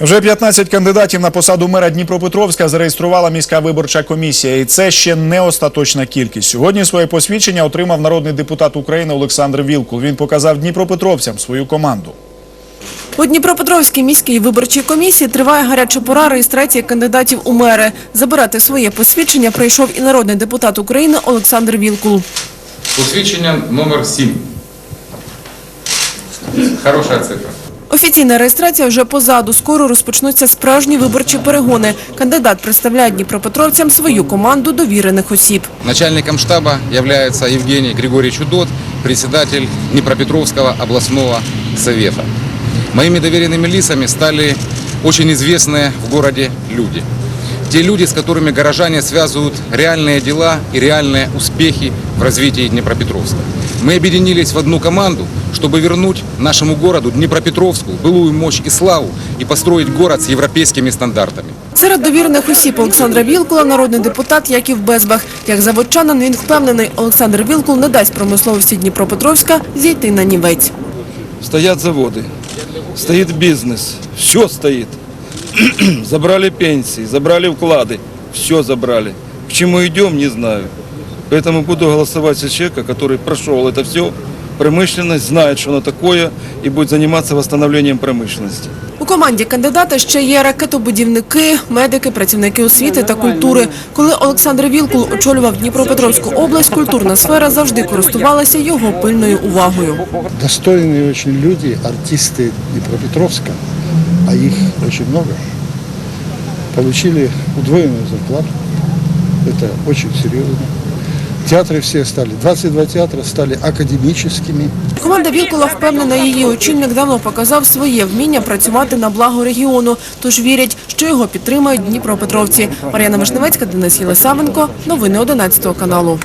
Вже 15 кандидатів на посаду мера Дніпропетровська зареєструвала міська виборча комісія. І це ще не остаточна кількість. Сьогодні своє посвідчення отримав народний депутат України Олександр Вілкул. Він показав дніпропетровцям свою команду. У Дніпропетровській міській виборчій комісії триває гаряча пора реєстрації кандидатів у мери. Забирати своє посвідчення прийшов і народний депутат України Олександр Вілкул. Посвідчення номер 7. Хороша цифра. Офіційна реєстрація вже позаду. Скоро розпочнуться справжні виборчі перегони. Кандидат представляє дніпропетровцям свою команду довірених осіб. Начальником штаба является Евгений Григорьевич Удот, председатель Днепропетровского областного совета. Моими доверенными лицами стали очень известные в городе люди. Те люди, с которыми горожане связывают реальные дела и реальные успехи в развитии Днепропетровска. Мы объединились в одну команду, чтобы вернуть нашему городу Днепропетровску былую мощь и славу и построить город с европейскими стандартами. Серед довірених осіб Олександра Вілкула народний депутат Яків Безбах. Як заводчанин він впевнений, Олександр Вілкул не дасть промисловості Дніпропетровська зійти на нівець. Стоят заводы, стоит бизнес, все стоит. забрали пенсии, забрали вклады, все забрали. К чему идем, не знаю. Поэтому буду голосовать за человека, который прошел это все, промышленность, знает, что оно такое, и будет заниматься восстановлением промышленности. У команді кандидата ще є ракетобудівники, медики, працівники освіти та культури. Коли Олександр Вілкул очолював Дніпропетровську область, культурна сфера завжди користувалася його пильною увагою. достойные очень люди, артисты Днепропетровска, а их очень много, получили удвоенную зарплату. Это очень серьезно. Театры все стали, 22 театра стали академічними. Команда Вілкула впевнена, її очільник давно показав своє вміння працювати на благо регіону. Тож вірять, що його підтримають Дніпропетровці. Мар'яна Вишневецька, Денис Єлисавенко. Новини 11 каналу.